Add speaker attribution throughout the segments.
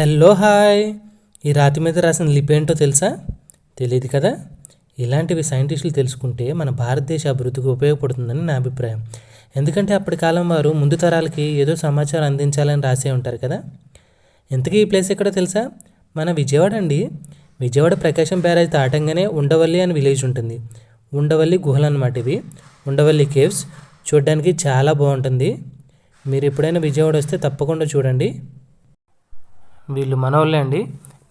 Speaker 1: Hello hi. ఈ రాతి మీద రాసిన లిపి ఏంటో తెలుసా? తెలియదు కదా? ఇలాంటివి సైంటిస్టులు తెలుసుకుంటే మన భారతదేశ అభివృద్ధికి ఉపయోగపడుతుందని నా అభిప్రాయం. ఎందుకంటే అప్పటి కాలం వారు ముందు తరాలకి ఏదో సమాచారం అందించాలని రాసే ఉంటారు కదా? ఇంతకీ ఈ ప్లేస్ ఎక్కడో తెలుసా? మన విజయవాడ అండి. విజయవాడ ప్రకాశం బ్యారేజ్ దాటంగానే ఉండవల్లి అని విలేజ్ ఉంటుంది. ఉండవల్లి గుహలు అనమాట ఇవి. ఉండవల్లి కేవ్స్ చూడడానికి చాలా బాగుంటుంది. మీరు ఎప్పుడైనా విజయవాడ వస్తే తప్పకుండా చూడండి. వీళ్ళు మనోళ్ళే అండి.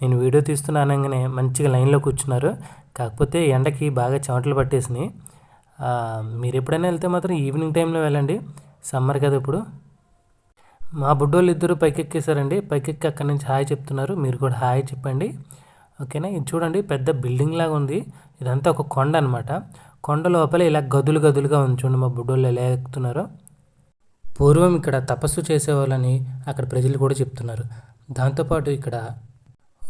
Speaker 1: నేను వీడియో తీస్తున్నా అనగానే మంచిగా లైన్లో కూర్చున్నారు. కాకపోతే ఎండకి బాగా చెమటలు పట్టేసినాయి. మీరు ఎప్పుడైనా వెళ్తే మాత్రం ఈవినింగ్ టైంలో వెళ్ళండి. సమ్మర్ కదా ఇప్పుడు. మా బుడ్డోళ్ళు ఇద్దరు పైకెక్కేశారండి. పైకెక్కి అక్కడి నుంచి హాయ్ చెప్తున్నారు. మీరు కూడా హాయ్ చెప్పండి. ఓకేనా? ఇది చూడండి పెద్ద బిల్డింగ్ లాగా ఉంది. ఇదంతా ఒక కొండ అనమాట కొండ లోపల ఇలా గదులు గదులుగా ఉంది చూడండి మా బుడ్డోళ్ళు ఎలా ఎక్కుతున్నారో. పూర్వం ఇక్కడ తపస్సు చేసేవాళ్ళని అక్కడ ప్రజలు కూడా చెప్తున్నారు. దాంతోపాటు ఇక్కడ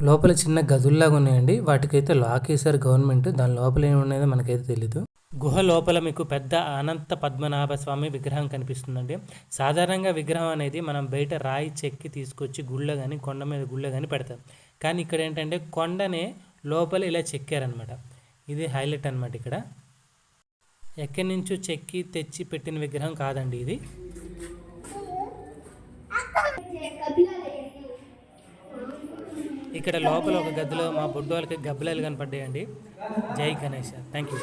Speaker 1: లోపల చిన్న గదుల్లాగా ఉన్నాయండి. వాటికైతే లాక్ వేశారు గవర్నమెంట్. దాని లోపల ఏమున్నాయో మనకైతే తెలీదు. గుహ లోపల మీకు పెద్ద అనంత పద్మనాభ స్వామి విగ్రహం కనిపిస్తుందండి. సాధారణంగా విగ్రహం అనేది మనం బయట రాయి చెక్కి తీసుకొచ్చి గుళ్ళ కానీ కొండ మీద గుళ్ళ కానీ పెడతాం. కానీ ఇక్కడ ఏంటంటే కొండనే లోపల ఇలా చెక్కారనమాట ఇది హైలైట్ అనమాట ఇక్కడ. ఎక్కడి నుంచో చెక్కి తెచ్చి పెట్టిన విగ్రహం కాదండి ఇది. ఇక్కడ లోపల ఒక గదిలో మా బుడ్డోళ్ళకి గబ్బలాలు కనపడ్డాయండి. జై గణేష్ థ్యాంక్ యూ